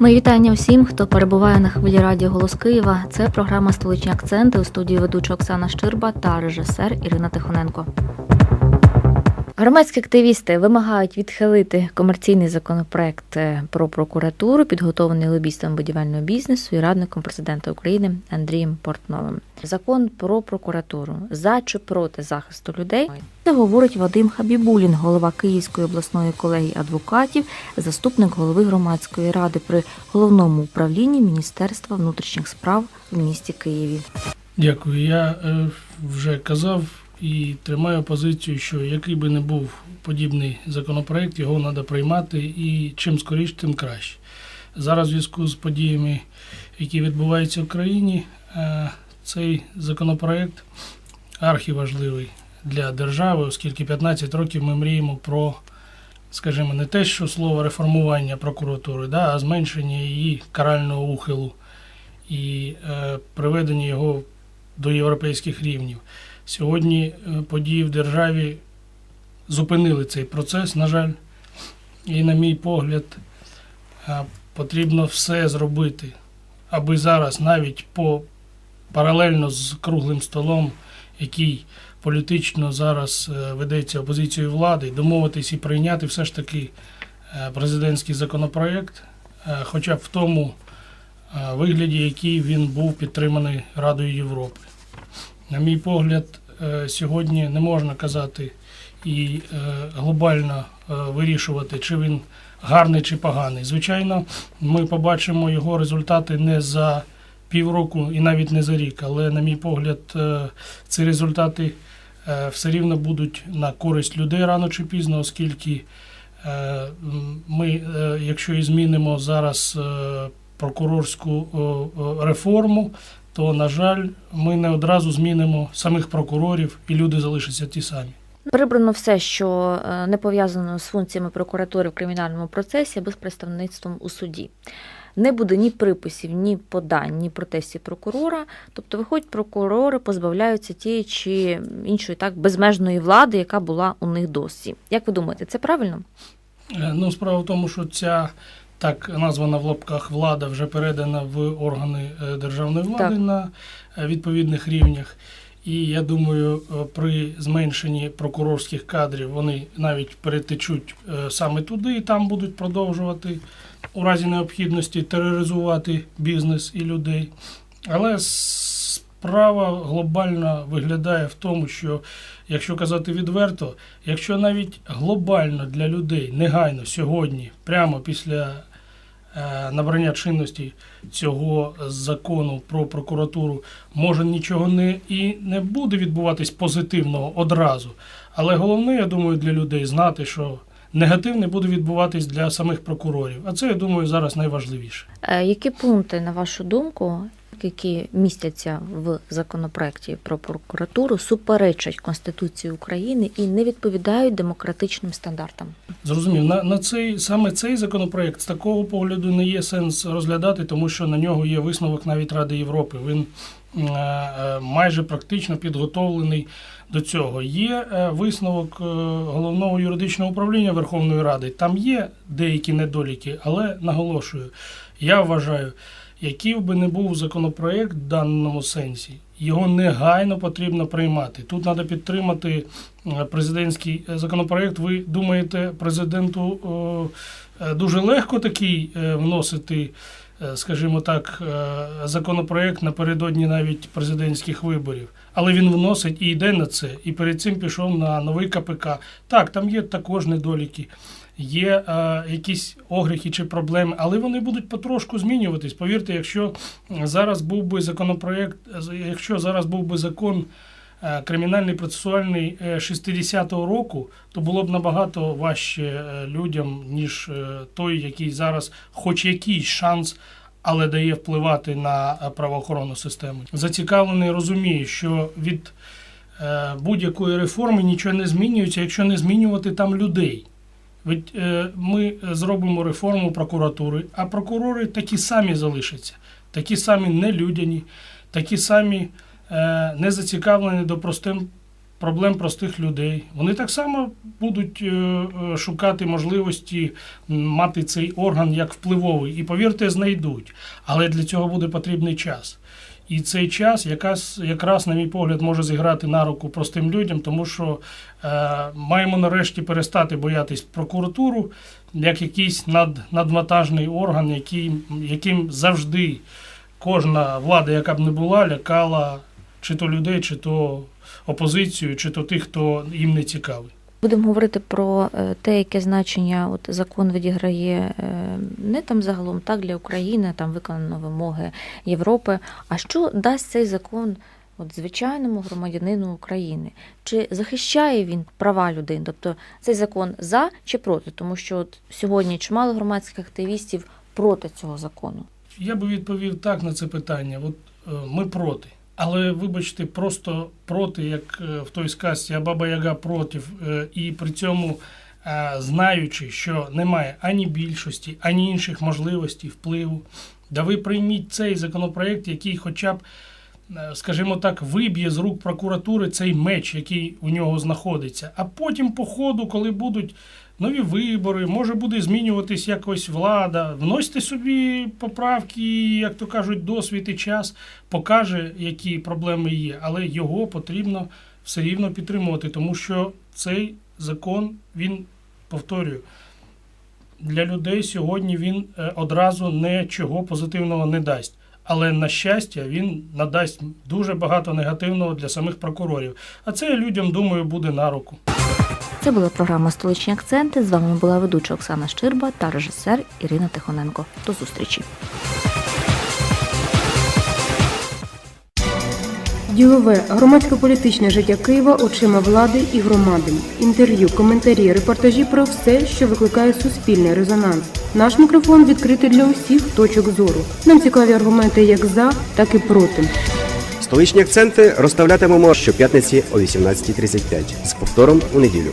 Мої вітання всім, хто перебуває на хвилі радіо Голос Києва. Це програма Столичні акценти у студії ведуча Оксана Щирба та режисер Ірина Тихоненко. Громадські активісти вимагають відхилити комерційний законопроект е, про прокуратуру, підготовлений лобістом будівельного бізнесу і радником президента України Андрієм Портновим. Закон про прокуратуру за чи проти захисту людей. Це говорить Вадим Хабібулін, голова Київської обласної колегії адвокатів, заступник голови громадської ради при головному управлінні Міністерства внутрішніх справ в місті Києві. Дякую. Я е, вже казав і тримаю позицію, що який би не був подібний законопроект, його треба приймати і чим скоріше, тим краще. Зараз в зв'язку з подіями, які відбуваються в країні, е, цей законопроект архіважливий для держави, оскільки 15 років ми мріємо про, скажімо, не те, що слово реформування прокуратури, да, а зменшення її карального ухилу і е, приведення його до європейських рівнів. Сьогодні е, події в державі зупинили цей процес, на жаль, і, на мій погляд, е, потрібно все зробити, аби зараз навіть по паралельно з круглим столом, який політично зараз е, ведеться опозицією влади, домовитись і прийняти все ж таки президентський законопроект, хоча б в тому вигляді, який він був підтриманий Радою Європи. На мій погляд, е, сьогодні не можна казати і е, глобально е, вирішувати, чи він гарний чи поганий. Звичайно, ми побачимо його результати не за півроку і навіть не за рік, але, на мій погляд, ці результати все рівно будуть на користь людей рано чи пізно, оскільки ми, якщо і змінимо зараз прокурорську реформу, то, на жаль, ми не одразу змінимо самих прокурорів, і люди залишаться ті самі. Прибрано все, що е, не пов'язано з функціями прокуратури в кримінальному процесі або з представництвом у суді. Не буде ні приписів, ні подань, ні протестів прокурора. Тобто, виходять, прокурори позбавляються тієї чи іншої так безмежної влади, яка була у них досі. Як ви думаєте, це правильно? Е, Ну, справа в тому, що ця так названа в лапках влада вже передана в органи е, державної влади Так. на е, відповідних рівнях. І я думаю, е, при зменшенні прокурорських кадрів вони навіть перетечуть саме туди і там будуть продовжувати у разі необхідності тероризувати бізнес і людей. Але справа глобально виглядає в тому, що якщо казати відверто, якщо навіть глобально для людей негайно сьогодні, прямо після е, набрання чинності цього закону про прокуратуру, може нічого не і не буде відбуватись позитивного одразу. Але головне, я думаю, для людей знати, що негативне буде відбуватись для самих прокурорів. А це, я думаю, зараз найважливіше. Е, Які пункти, на вашу думку, які містяться в законопроекті про прокуратуру, суперечать Конституції України і не відповідають демократичним стандартам? Зрозумів, на, на цей саме цей законопроект з такого погляду не є сенс розглядати, тому що на нього є висновок навіть Ради Європи. Він е, е, майже практично підготовлений до цього. Є е, висновок головного юридичного управління Верховної Ради. Там є деякі недоліки, але наголошую, я вважаю, який би не був законопроект в даному сенсі, його негайно потрібно приймати. Тут треба підтримати е, президентський е, законопроект. Ви думаєте, президенту е, дуже легко такий вносити, скажімо так, законопроект напередодні навіть президентських виборів. Але він вносить і йде на це, і перед цим пішов на новий КПК. Так, там є також недоліки, є е, якісь огріхи чи проблеми, але вони будуть потрошку змінюватись. Повірте, якщо зараз був би законопроект, якщо зараз був би закон е, кримінальний процесуальний е, 60-го року, то було б набагато важче е, людям, ніж е, той, який зараз хоч якийсь шанс. Але дає впливати на е, правоохоронну систему. Зацікавлений розуміє, що від е, будь-якої реформи нічого не змінюється, якщо не змінювати там людей. Е, ми зробимо реформу прокуратури, а прокурори такі самі залишаться, такі самі нелюдяні, такі самі е, не зацікавлені до простим проблем простих людей. Вони так само будуть е, шукати можливості мати цей орган як впливовий. І повірте, знайдуть. Але для цього буде потрібний час. І цей час якраз, якраз, на мій погляд, може зіграти на руку простим людям, тому що е, маємо нарешті перестати боятись прокуратуру як якийсь над, надвантажний орган, який, яким завжди кожна влада, яка б не була, лякала чи то людей, чи то опозицію, чи то тих, хто їм не цікавий. Будемо говорити про е, те, яке значення от закон відіграє е, не там загалом так для України, там виконано вимоги Європи. А що дасть цей закон от звичайному громадянину України? Чи захищає він права людини? Тобто цей закон за чи проти? Тому що от сьогодні чимало громадських активістів проти цього закону. Я би відповів так на це питання. От е, ми проти. Але вибачте, просто проти, як е, в той сказці, баба Яга проти, е, і при цьому е, знаючи, що немає ані більшості, ані інших можливостей впливу. Да ви прийміть цей законопроект, який хоча б, скажімо так, виб'є з рук прокуратури цей меч, який у нього знаходиться. А потім, по ходу, коли будуть нові вибори, може буде змінюватись якось влада. Вносьте собі поправки, як то кажуть, досвід і час покаже, які проблеми є, але його потрібно все рівно підтримувати, тому що цей закон, він повторюю. Для людей сьогодні він е, одразу нічого позитивного не дасть. Але на щастя, він надасть дуже багато негативного для самих прокурорів. А це людям, думаю, буде на руку. Це була програма Столичні акценти. З вами була ведуча Оксана Щирба та режисер Ірина Тихоненко. До зустрічі. Ділове громадсько-політичне життя Києва очима влади і громади. Інтерв'ю, коментарі, репортажі про все, що викликає суспільний резонанс. Наш мікрофон відкритий для усіх точок зору. Нам цікаві аргументи як за, так і проти. Столичні акценти розставлятимемо щоп'ятниці о 18.35 з повтором у неділю.